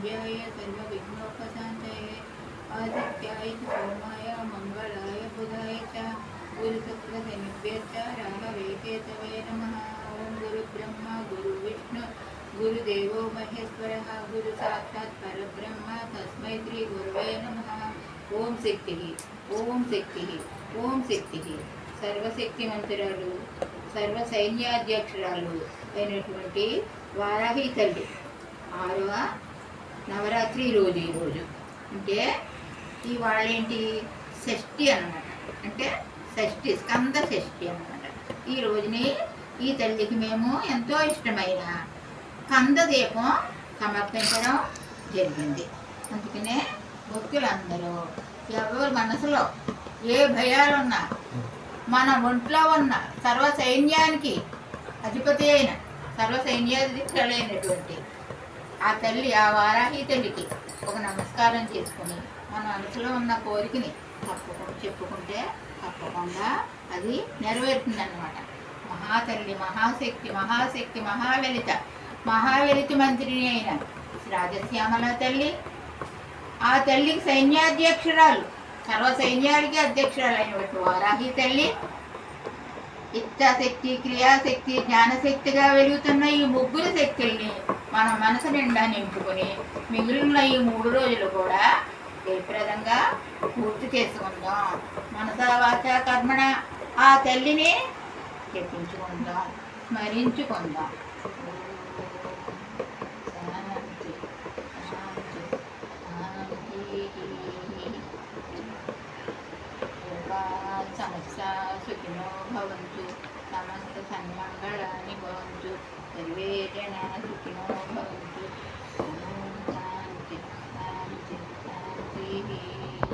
ध्याय सर्वविघ्नोपशान्तये आदित्याय च सोमाय मङ्गलाय बुधाय च गुरुसुप्रसनिभ्यश्च रामवेकेतवे नमः ॐ गुरुब्रह्मा गुरुविष्णु गुरुदेवो महेश्वरः गुरुसाक्षात् परब्रह्म तस्मै श्रीगुरवे नमः ॐ शक्तिः ॐ शक्तिः ॐ शक्तिः శక్తి సర్వ సైన్యాధ్యక్షురాలు అయినటువంటి వారాహి తల్లి. ఆరవ నవరాత్రి రోజు ఈరోజు అంటే ఈ వాళ్ళేంటి? షష్ఠి అనమాట అంటే షష్ఠి స్కంద షష్ఠి అనమాట ఈ రోజుని ఈ తల్లికి మేము ఎంతో ఇష్టమైన కంద దీపం సమర్పించడం జరిగింది. అందుకనే భక్తులందరూ ఎవరు మనసులో ఏ భయాలున్నా మన ఒంట్లో ఉన్న సర్వ సైన్యానికి అధిపతి అయిన సర్వ సైన్యాధికారులైనటువంటి ఆ తల్లి ఆ వారాహి తల్లికి ఒక నమస్కారం చేసుకుని మన మనసులో ఉన్న కోరికని తప్పకుండా చెప్పుకుంటే తప్పకుండా అది నెరవేరుతుంది అన్నమాట మహాతల్లి మహాశక్తి మహాశక్తి మహావెలిత మహాలలిత మంత్రిని అయిన రాజశ్యామల తల్లి ఆ తల్లికి సైన్యాధ్యక్షురాలు సర్వ సైన్యానికి అధ్యక్షురాలైనటువంటి వారాహి తల్లి. ఇచ్చాశక్తి క్రియాశక్తి జ్ఞానశక్తిగా వెలుగుతున్న ఈ ముగ్గురు శక్తుల్ని మన మనసు నిండా నింపుకొని మిగిలిన ఈ మూడు రోజులు కూడా జయప్రదంగా పూర్తి చేసుకుందాం. మనసా వాచ కర్మణ ఆ తల్లిని చెప్పించుకుందాం స్మరించుకుందాం. सर्वाः समस्या सुखिनो भवन्तु समस्तसन्मङ्गलानि भवन्तु सर्वे जनाः सुखिनो भवन्तु